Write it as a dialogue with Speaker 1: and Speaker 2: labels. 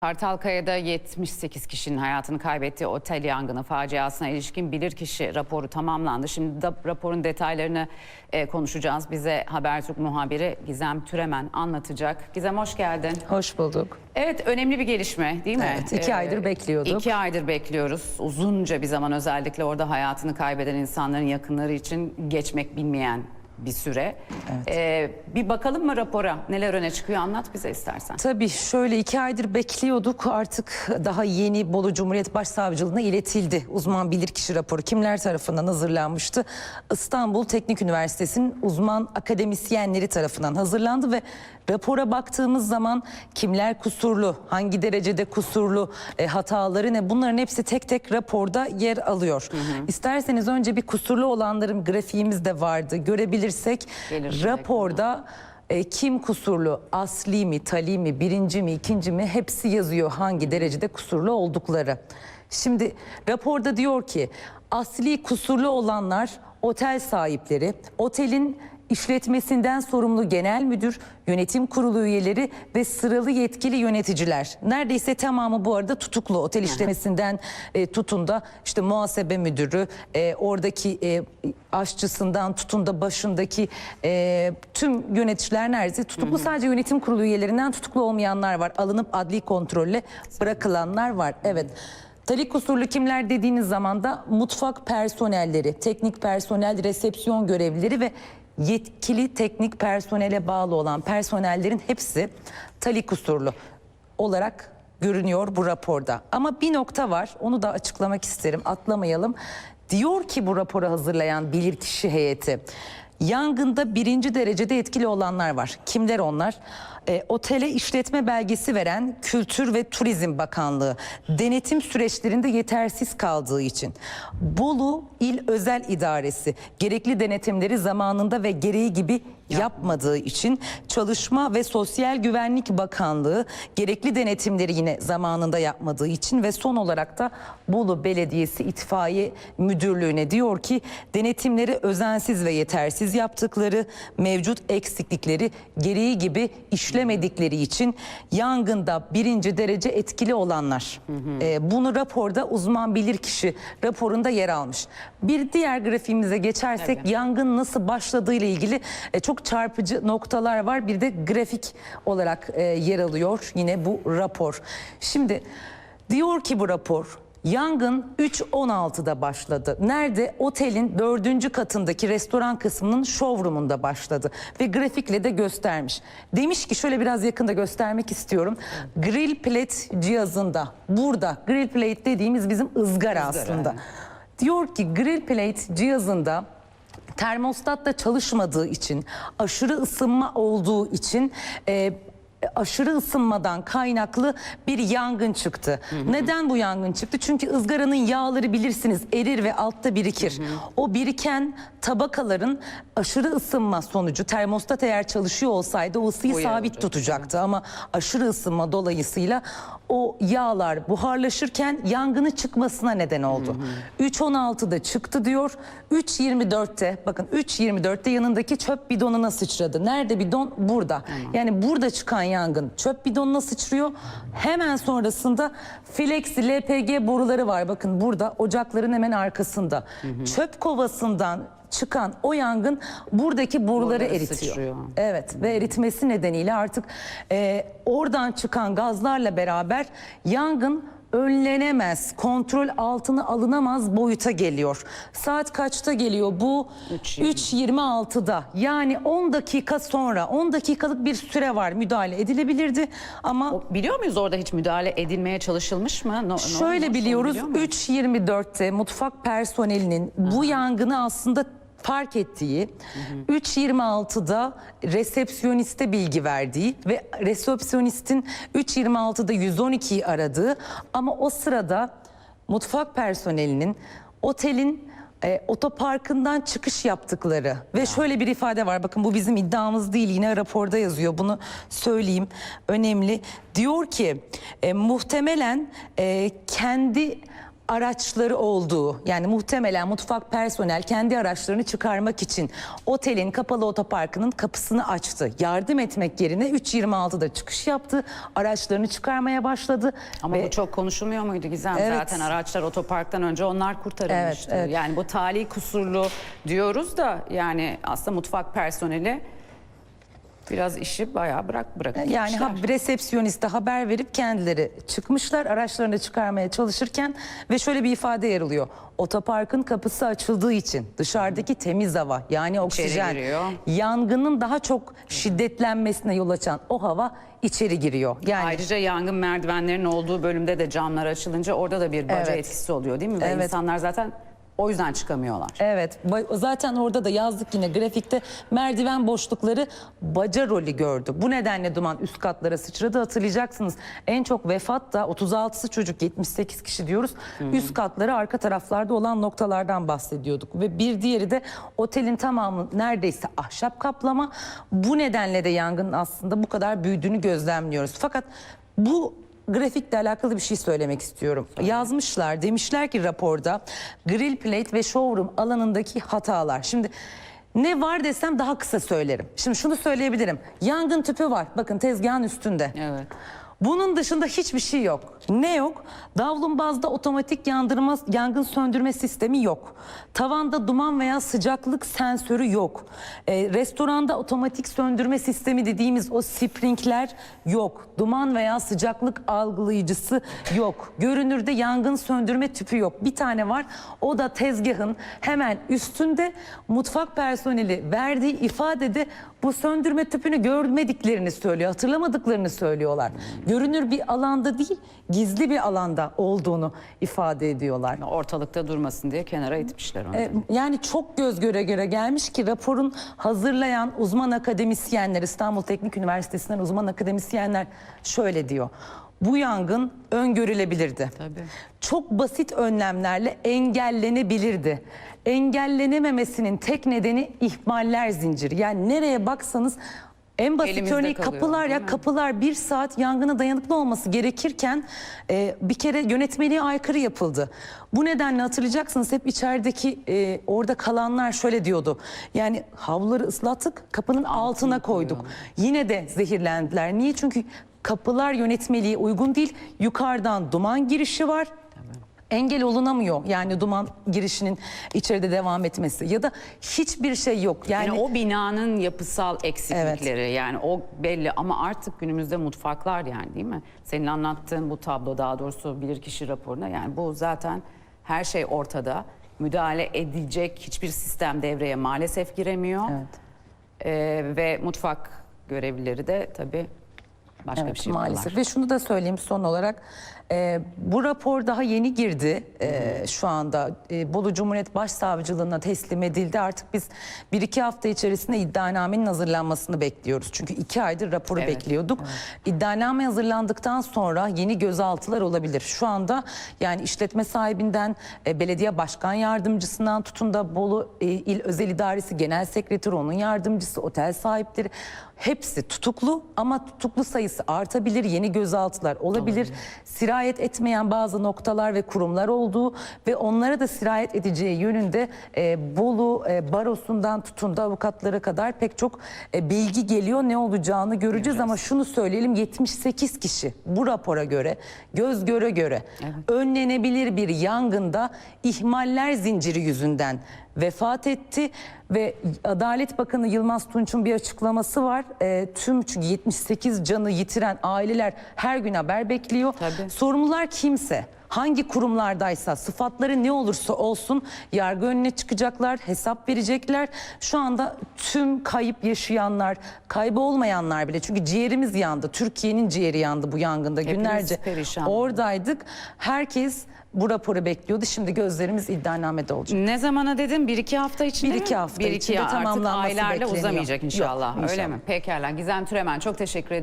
Speaker 1: Kartalkaya'da 78 kişinin hayatını kaybettiği otel yangını faciasına ilişkin bilirkişi raporu tamamlandı. Şimdi da raporun detaylarını e, konuşacağız. Bize Habertürk muhabiri Gizem Türemen anlatacak. Gizem hoş geldin.
Speaker 2: Hoş bulduk.
Speaker 1: Evet önemli bir gelişme değil mi?
Speaker 2: Evet, iki aydır bekliyorduk.
Speaker 1: İki aydır bekliyoruz. Uzunca bir zaman özellikle orada hayatını kaybeden insanların yakınları için geçmek bilmeyen bir süre. Ee, bir bakalım mı rapora? Neler öne çıkıyor anlat bize istersen.
Speaker 2: Tabii şöyle iki aydır bekliyorduk artık daha yeni Bolu Cumhuriyet Başsavcılığına iletildi. Uzman bilirkişi raporu kimler tarafından hazırlanmıştı? İstanbul Teknik Üniversitesi'nin uzman akademisyenleri tarafından hazırlandı ve rapora baktığımız zaman kimler kusurlu, hangi derecede kusurlu, e, hataları ne bunların hepsi tek tek raporda yer alıyor. İsterseniz önce bir kusurlu olanların grafiğimiz de vardı görebilirsek
Speaker 1: Gelir
Speaker 2: raporda e, kim kusurlu, asli mi, tali mi, birinci mi, ikinci mi hepsi yazıyor hangi derecede kusurlu oldukları. Şimdi raporda diyor ki asli kusurlu olanlar otel sahipleri, otelin işletmesinden sorumlu genel müdür, yönetim kurulu üyeleri ve sıralı yetkili yöneticiler. Neredeyse tamamı bu arada tutuklu. Otel işletmesinden e, tutun da işte muhasebe müdürü, e, oradaki e, aşçısından tutun da başındaki e, tüm yöneticiler neredeyse tutuklu. Sadece yönetim kurulu üyelerinden tutuklu olmayanlar var. Alınıp adli kontrolle bırakılanlar var. Evet. Tali kusurlu kimler dediğiniz zaman da mutfak personelleri, teknik personel, resepsiyon görevlileri ve yetkili teknik personele bağlı olan personellerin hepsi tali kusurlu olarak görünüyor bu raporda. Ama bir nokta var onu da açıklamak isterim atlamayalım. Diyor ki bu raporu hazırlayan bilirkişi heyeti yangında birinci derecede etkili olanlar var. Kimler onlar? E, otele işletme belgesi veren Kültür ve Turizm Bakanlığı denetim süreçlerinde yetersiz kaldığı için. Bolu İl Özel İdaresi gerekli denetimleri zamanında ve gereği gibi yapmadığı için Çalışma ve Sosyal Güvenlik Bakanlığı gerekli denetimleri yine zamanında yapmadığı için ve son olarak da Bolu Belediyesi İtfaiye Müdürlüğü'ne diyor ki denetimleri özensiz ve yetersiz yaptıkları, mevcut eksiklikleri gereği gibi işlemedikleri için yangında birinci derece etkili olanlar. Ee, bunu raporda uzman bilirkişi raporunda yer almış. Bir diğer grafiğimize geçersek
Speaker 1: Tabii.
Speaker 2: yangın nasıl başladığı ile ilgili e, çok çarpıcı noktalar var. Bir de grafik olarak e, yer alıyor yine bu rapor. Şimdi diyor ki bu rapor Yangın 3.16'da başladı. Nerede? Otelin dördüncü katındaki restoran kısmının showroom'unda başladı. Ve grafikle de göstermiş. Demiş ki şöyle biraz yakında göstermek istiyorum. Grill plate cihazında burada grill plate dediğimiz bizim ızgara, aslında. Diyor ki grill plate cihazında termostat da çalışmadığı için aşırı ısınma olduğu için e, aşırı ısınmadan kaynaklı bir yangın çıktı. Neden bu yangın çıktı? Çünkü ızgaranın yağları bilirsiniz erir ve altta birikir. O biriken tabakaların aşırı ısınma sonucu termostat eğer çalışıyor olsaydı o ısıyı
Speaker 1: Uyarı
Speaker 2: sabit
Speaker 1: olacak.
Speaker 2: tutacaktı ama aşırı ısınma dolayısıyla o yağlar buharlaşırken yangını çıkmasına neden oldu. 3.16'da çıktı diyor. 3.24'te bakın 3.24'te yanındaki çöp bidonuna sıçradı. Nerede bidon? Burada. Yani burada çıkan yangın çöp bidonuna sıçrıyor. Hemen sonrasında Flexi LPG boruları var. Bakın burada ocakların hemen arkasında. Çöp kovasından çıkan o yangın buradaki boruları
Speaker 1: Boruları
Speaker 2: eritiyor.
Speaker 1: sıçrıyor.
Speaker 2: Evet ve eritmesi nedeniyle artık e, oradan çıkan gazlarla beraber yangın önlenemez, kontrol altına alınamaz boyuta geliyor. Saat kaçta geliyor bu?
Speaker 1: 3.20.
Speaker 2: 3.26'da. Yani 10 dakika sonra, 10 dakikalık bir süre var müdahale edilebilirdi ama
Speaker 1: O- Biliyor muyuz orada hiç müdahale edilmeye çalışılmış mı? No- ne
Speaker 2: Şöyle
Speaker 1: olmuş, onu
Speaker 2: biliyoruz
Speaker 1: biliyor muyuz?
Speaker 2: 3.24'te mutfak personelinin bu yangını aslında fark ettiği, 3.26'da resepsiyoniste bilgi verdiği ve resepsiyonistin 3.26'da 112'yi aradığı ama o sırada mutfak personelinin otelin e, otoparkından çıkış yaptıkları ve şöyle bir ifade var. Bakın bu bizim iddiamız değil. Yine raporda yazıyor. Bunu söyleyeyim. Önemli. Diyor ki e, muhtemelen e, kendi araçları olduğu yani muhtemelen mutfak personel kendi araçlarını çıkarmak için otelin kapalı otoparkının kapısını açtı. Yardım etmek yerine 3.26'da çıkış yaptı. Araçlarını çıkarmaya başladı.
Speaker 1: Ama
Speaker 2: ve
Speaker 1: bu çok konuşulmuyor muydu Gizem?
Speaker 2: Evet.
Speaker 1: Zaten araçlar otoparktan önce onlar kurtarılmıştı.
Speaker 2: Evet, evet.
Speaker 1: Yani bu tali kusurlu diyoruz da yani aslında mutfak personeli biraz işi bayağı bırak bırak.
Speaker 2: Yani ha, resepsiyoniste haber verip kendileri çıkmışlar araçlarını çıkarmaya çalışırken ve şöyle bir ifade yer alıyor. Otoparkın kapısı açıldığı için dışarıdaki temiz hava yani oksijen
Speaker 1: giriyor.
Speaker 2: yangının daha çok şiddetlenmesine yol açan o hava içeri giriyor. Yani
Speaker 1: Ayrıca yangın merdivenlerinin olduğu bölümde de camlar açılınca orada da bir baca
Speaker 2: Evet.
Speaker 1: etkisi oluyor değil mi? Ve
Speaker 2: Evet.
Speaker 1: insanlar zaten o yüzden çıkamıyorlar.
Speaker 2: Evet zaten orada da yazdık yine grafikte merdiven boşlukları baca rolü gördü. Bu nedenle duman üst katlara sıçradı hatırlayacaksınız. En çok vefat da 36'sı çocuk 78 kişi diyoruz. Üst katları arka taraflarda olan noktalardan bahsediyorduk. Ve bir diğeri de otelin tamamı neredeyse ahşap kaplama. Bu nedenle de yangının aslında bu kadar büyüdüğünü gözlemliyoruz. Fakat bu grafikle alakalı bir şey söylemek istiyorum. Yazmışlar demişler ki raporda grill plate ve showroom alanındaki hatalar. Şimdi ne var desem daha kısa söylerim. Şimdi şunu söyleyebilirim. Yangın tüpü var. Bakın tezgahın üstünde.
Speaker 1: Evet.
Speaker 2: Bunun dışında hiçbir şey yok. Ne yok? Davlumbazda otomatik yandırma, yangın söndürme sistemi yok. Tavanda duman veya sıcaklık sensörü yok. Ee, restoranda otomatik söndürme sistemi dediğimiz o sprinkler yok. Duman veya sıcaklık algılayıcısı yok. Görünürde yangın söndürme tüpü yok. Bir tane var. O da tezgahın hemen üstünde mutfak personeli verdiği ifadede bu söndürme tüpünü görmediklerini söylüyor. Hatırlamadıklarını söylüyorlar. Görünür bir alanda değil, gizli bir alanda olduğunu ifade ediyorlar.
Speaker 1: Ortalıkta durmasın diye kenara itmişler onu.
Speaker 2: E, Yani çok göz göre göre gelmiş ki raporun hazırlayan uzman akademisyenler İstanbul Teknik Üniversitesi'nden uzman akademisyenler şöyle diyor. Bu yangın öngörülebilirdi.
Speaker 1: Tabii.
Speaker 2: Çok basit önlemlerle engellenebilirdi. Engellenememesinin tek nedeni ihmaller zinciri. Yani nereye baksanız en basit
Speaker 1: Elimizde
Speaker 2: örneği
Speaker 1: kalıyor,
Speaker 2: kapılar ya kapılar bir saat yangına dayanıklı olması gerekirken e, bir kere yönetmeliğe aykırı yapıldı. Bu nedenle hatırlayacaksınız hep içerideki e, orada kalanlar şöyle diyordu. Yani havluları ıslattık kapının altına koyduk. Yine de zehirlendiler. Niye? Çünkü kapılar yönetmeliğe uygun değil. Yukarıdan duman girişi var. Engel olunamıyor yani duman girişinin içeride devam etmesi ya da hiçbir şey yok. Yani,
Speaker 1: Yani o binanın yapısal eksiklikleri yani o belli ama artık günümüzde mutfaklar yani değil mi? Senin anlattığın bu tablo daha doğrusu bilirkişi raporuna yani bu zaten her şey ortada. Müdahale edilecek hiçbir sistem devreye maalesef giremiyor.
Speaker 2: Evet.
Speaker 1: Ee, ve mutfak görevlileri de tabii başka
Speaker 2: Evet,
Speaker 1: bir şey
Speaker 2: maalesef.
Speaker 1: yapıyorlar.
Speaker 2: Ve şunu da söyleyeyim son olarak. e, bu rapor daha yeni girdi e, şu anda. E, Bolu Cumhuriyet Başsavcılığına teslim edildi. Artık biz bir iki hafta içerisinde iddianamenin hazırlanmasını bekliyoruz. Çünkü iki aydır raporu
Speaker 1: Evet,
Speaker 2: bekliyorduk. İddianame hazırlandıktan sonra yeni gözaltılar olabilir. Şu anda yani işletme sahibinden e, belediye başkan yardımcısından tutun da Bolu e, İl Özel İdaresi Genel Sekreteri, onun yardımcısı, otel sahipleri hepsi tutuklu ama tutuklu sayısı artabilir. Yeni gözaltılar olabilir. Sirayet etmeyen bazı noktalar ve kurumlar olduğu ve onlara da sirayet edeceği yönünde e, Bolu e, barosundan tutun da avukatlara kadar pek çok e, bilgi geliyor. Ne olacağını göreceğiz ama şunu söyleyelim 78 kişi bu rapora göre göz göre göre önlenebilir bir yangında ihmaller zinciri yüzünden vefat etti ve Adalet Bakanı Yılmaz Tunç'un bir açıklaması var. E, tüm çünkü 78 canı yitiren aileler her gün haber bekliyor.
Speaker 1: Tabii.
Speaker 2: Sorumlular kimse, hangi kurumlardaysa, sıfatları ne olursa olsun yargı önüne çıkacaklar, hesap verecekler. Şu anda tüm kayıp yaşayanlar, kaybı olmayanlar bile çünkü ciğerimiz yandı. Türkiye'nin ciğeri yandı bu yangında
Speaker 1: Hepimiz
Speaker 2: günlerce.
Speaker 1: perişan.
Speaker 2: Oradaydık. Herkes bu raporu bekliyordu. Şimdi gözlerimiz iddianamede olacak.
Speaker 1: Ne zamana dedim? Bir iki hafta içinde
Speaker 2: Bir iki hafta
Speaker 1: bir iki
Speaker 2: içinde
Speaker 1: artık
Speaker 2: tamamlanması
Speaker 1: aylarla
Speaker 2: bekleniyor.
Speaker 1: uzamayacak inşallah.
Speaker 2: Yok,
Speaker 1: Öyle
Speaker 2: inşallah.
Speaker 1: mi? Pekala. Gizem Türemen çok teşekkür ediyorum.